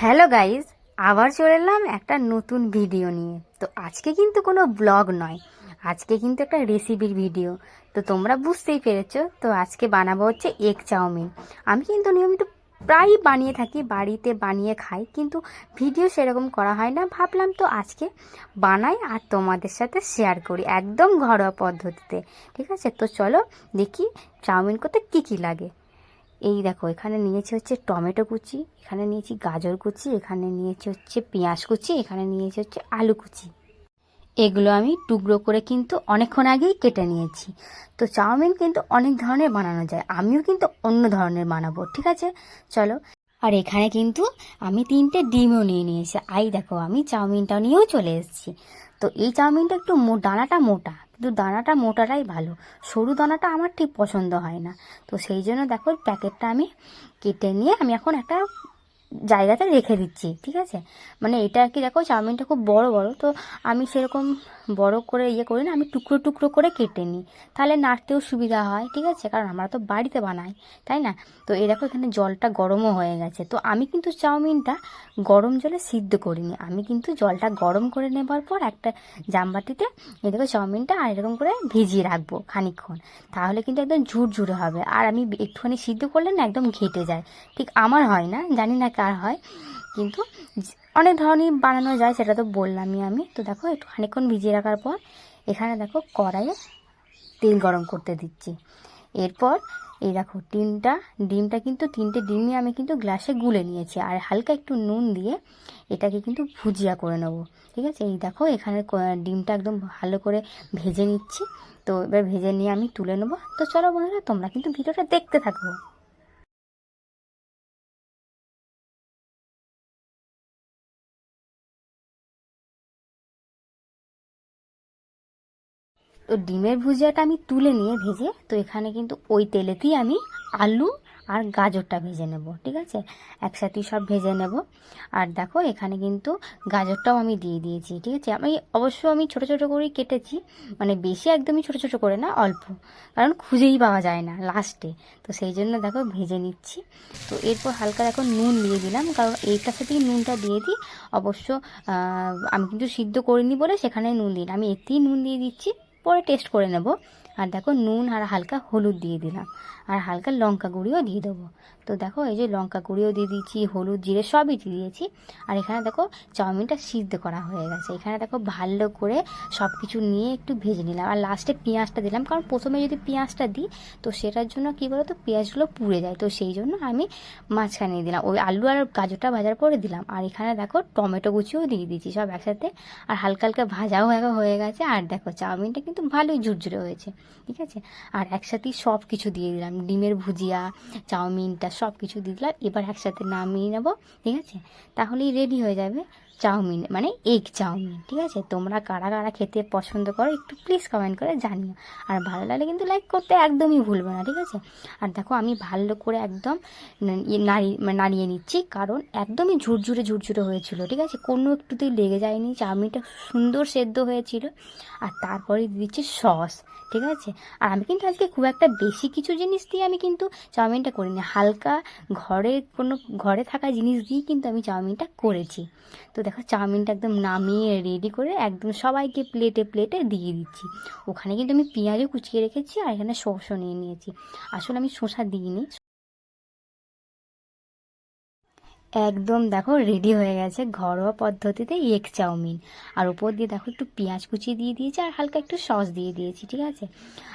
Hello guys, আবার চলে এলাম একটা নতুন ভিডিও নিয়ে। তো আজকে কিন্তু কোনো ব্লগ নয়, আজকে কিন্তু একটা রেসিপির ভিডিও। তো তোমরা বুঝতেই পেরেছ, তো আজকে বানাবো হচ্ছে এগ চাউমিন। আমি কিন্তু নিয়মিত প্রায়ই বানিয়ে থাকি, বাড়িতে বানিয়ে খাই, কিন্তু ভিডিও সেরকম করা হয় না। ভাবলাম তো আজকে বানাই আর তোমাদের সাথে শেয়ার করি, একদম ঘরোয়া পদ্ধতিতে। ঠিক আছে? তো চলো দেখি চাউমিন করতে কী কী লাগে। এই দেখো, এখানে নিয়েছে হচ্ছে টমেটো কুচি, এখানে নিয়েছি গাজর কুচি, এখানে নিয়েছে হচ্ছে পেঁয়াজ কুচি, এখানে নিয়েছে হচ্ছে আলু কুচি। এগুলো আমি টুকরো করে কিন্তু অনেকক্ষণ আগেই কেটে নিয়েছি। তো চাউমিন কিন্তু অনেক ধরনের বানানো যায়, আমিও কিন্তু অন্য ধরনের বানাবো, ঠিক আছে? চলো। আর এখানে কিন্তু আমি তিনটে ডিমও নিয়ে নিয়েছি। আই দেখো, আমি চাউমিনটা নিয়েও চলে এসেছি। তো এই চাউমিনটা একটু দানাটা মোটা, কিন্তু দানাটা মোটাটাই ভালো। সরু দানাটা আমার ঠিক পছন্দ হয় না। তো সেই জন্য দেখো প্যাকেটটা আমি কেটে নিয়ে আমি এখন একটা জায়গাতে রেখে দিচ্ছি, ঠিক আছে? মানে এটা আর কি দেখো, চাউমিনটা খুব বড় বড়। তো আমি সেরকম বড় করে ইয়ে করি না, আমি টুকরো টুকরো করে কেটে নিই। তাহলে নাড়তেও সুবিধা হয়, ঠিক আছে? কারণ আমরা তো বাড়িতে বানাই, তাই না? তো এই দেখো এখানে জলটা গরমও হয়ে গেছে। তো আমি কিন্তু চাউমিনটা গরম জলে সিদ্ধ করিনি। আমি কিন্তু জলটা গরম করে নেবার পর একটা জামবাটিতে এই দেখো চাউমিনটা আর এরকম করে ভিজিয়ে রাখব খানিকক্ষণ। তাহলে কিন্তু একদম ঝুরঝুরে হবে। আর আমি একটুখানি সিদ্ধ করলে না একদম ঘেটে যায়। ঠিক আমার হয় না, জানি না কার হয়। কিন্তু অনেক ধরনের বানানো যায়, সেটা তো বললামই আমি। তো দেখো, একটু খানিকক্ষণ ভিজিয়ে রাখার পর এখানে দেখো কড়াইয়ে তেল গরম করতে দিচ্ছি। এরপর এই দেখো ডিমটা ডিমটা কিন্তু তিনটে ডিমই আমি কিন্তু গ্লাসে গুলে নিয়েছি। আর হালকা একটু নুন দিয়ে এটাকে কিন্তু ভুজিয়া করে নেব, ঠিক আছে? এই দেখো, এখানে ডিমটা একদম ভালো করে ভেজে নিচ্ছি। তো এবার ভেজে নিয়ে আমি তুলে নেব। তো চলো বন্ধুরা, তোমরা কিন্তু ভিডিওটা দেখতে থাকো। তো ডিমের ভুজিয়াটা আমি তুলে নিয়ে ভেজে, তো এখানে কিন্তু ওই তেলেতেই আমি আলু আর গাজরটা ভেজে নেব, ঠিক আছে? একসাথেই সব ভেজে নেব। আর দেখো, এখানে কিন্তু গাজরটাও আমি দিয়ে দিয়েছি, ঠিক আছে? আমি অবশ্য আমি ছোট ছোট করেই কেটেছি মানে বেশি একদমই ছোট ছোট করে না, অল্প। কারণ খুঁজেই পাওয়া যায় না লাস্টে তো সেই জন্য দেখো, ভেজে নিচ্ছি। তো এরপর হালকা দেখো, নুন দিয়ে দিলাম, কারণ এইটার সাথেই নুনটা দিয়ে দিই। অবশ্য আমি কিন্তু সিদ্ধ করিনি বলে সেখানে নুন দিই আমি এতেই নুন দিয়ে দিচ্ছি। পরে টেস্ট করে নেব। আর দেখো নুন আর হালকা হলুদ দিয়ে দিলাম। আর হালকা লঙ্কা গুঁড়িও দিয়ে দেবো। তো দেখো এই যে লঙ্কা গুঁড়িও দিয়ে দিয়েছি হলুদ, জিরে সবই দিয়ে দিয়েছি। আর এখানে দেখো চাউমিনটা সিদ্ধ করা হয়ে গেছে। এখানে দেখো ভালো করে সব কিছু নিয়ে একটু ভেজে নিলাম। আর লাস্টে পেঁয়াজটা দিলাম। কারণ প্রথমে যদি পেঁয়াজটা দিই, তো সেটার জন্য কী বলো তো পেঁয়াজগুলো পুড়ে যায়। তো সেই জন্য আমি মাঝখানে দিলাম। ওই আলু আর গাজরটা ভাজার পরে দিলাম। আর এখানে দেখো টমেটো কুচিও দিয়ে দিয়েছি সব একসাথে। আর হালকা হালকা ভাজাও হয়ে হয়ে গেছে। আর দেখো চাউমিনটা কিন্তু ভালোই ঝুরঝুরে হয়েছে। ঠিক আছে? আর একসাথেই সব কিছু দিয়ে দিলাম। ডিমের ভুজিয়া, চাউমিনটা সব কিছু দিয়ে দিলাম। এবার একসাথে নামিয়ে নেব, ঠিক আছে? তাহলেই রেডি হয়ে যাবে। চাউমিন মানে এগ চাউমিন, ঠিক আছে? তোমরা কারা কারা খেতে পছন্দ করো, একটু প্লিজ কমেন্ট করে জানিও। আর ভালো লাগলে কিন্তু লাইক করতে একদমই ভুলবে না, ঠিক আছে? আর দেখো, আমি ভালো করে একদম ইয়ে নাড়ি মানে নাড়িয়ে নিচ্ছি, কারণ একদমই ঝুরঝুরে ঝুরঝুরে হয়েছিল, ঠিক আছে? কোনো একটুতেই লেগে যায়নি, চাউমিনটা সুন্দর সেদ্ধ হয়েছিল। আর তারপরে দিচ্ছি সস ঠিক আছে? আর আমি কিন্তু আজকে খুব একটা বেশি কিছু জিনিস দিয়ে আমি কিন্তু চাউমিনটা করিনি। হালকা ঘরে কোনো, ঘরে থাকা জিনিস দিয়েই কিন্তু আমি চাউমিনটা করেছি। তো দেখো চাউমিনটা একদম নামিয়ে রেডি করে একদম সবাইকে প্লেটে প্লেটে দিয়ে দিচ্ছি। ওখানে কিন্তু আমি পেঁয়াজও কুচিয়ে রেখেছি আর এখানে শসা নিয়ে নিয়েছি। আসলে আমি শসা দিইনি। একদম দেখো রেডি হয়ে গেছে ঘরোয়া পদ্ধতিতে এগ চাউমিন। আর উপর দিয়ে দেখো একটু পেঁয়াজ কুচি দিয়ে দিয়েছি আর হালকা একটু সস দিয়ে দিয়েছি, ঠিক আছে?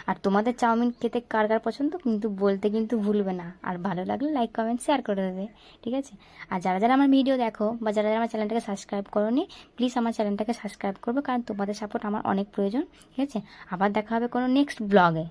আর তোমাদের চাউমিন খেতে কার কার পছন্দ? কিন্তু বলতে কিন্তু ভুলবে না। আর ভালো লাগলে লাইক কমেন্ট শেয়ার করে দেবে, ঠিক আছে? আর যারা যারা আমার ভিডিও দেখো বা যারা যারা আমার চ্যানেলটাকে সাবস্ক্রাইব করোনি প্লিজ আমার চ্যানেলটাকে সাবস্ক্রাইব করবে কারণ তোমাদের সাপোর্ট আমার অনেক প্রয়োজন, ঠিক আছে? আবার দেখা হবে কোনো নেক্সট ব্লগে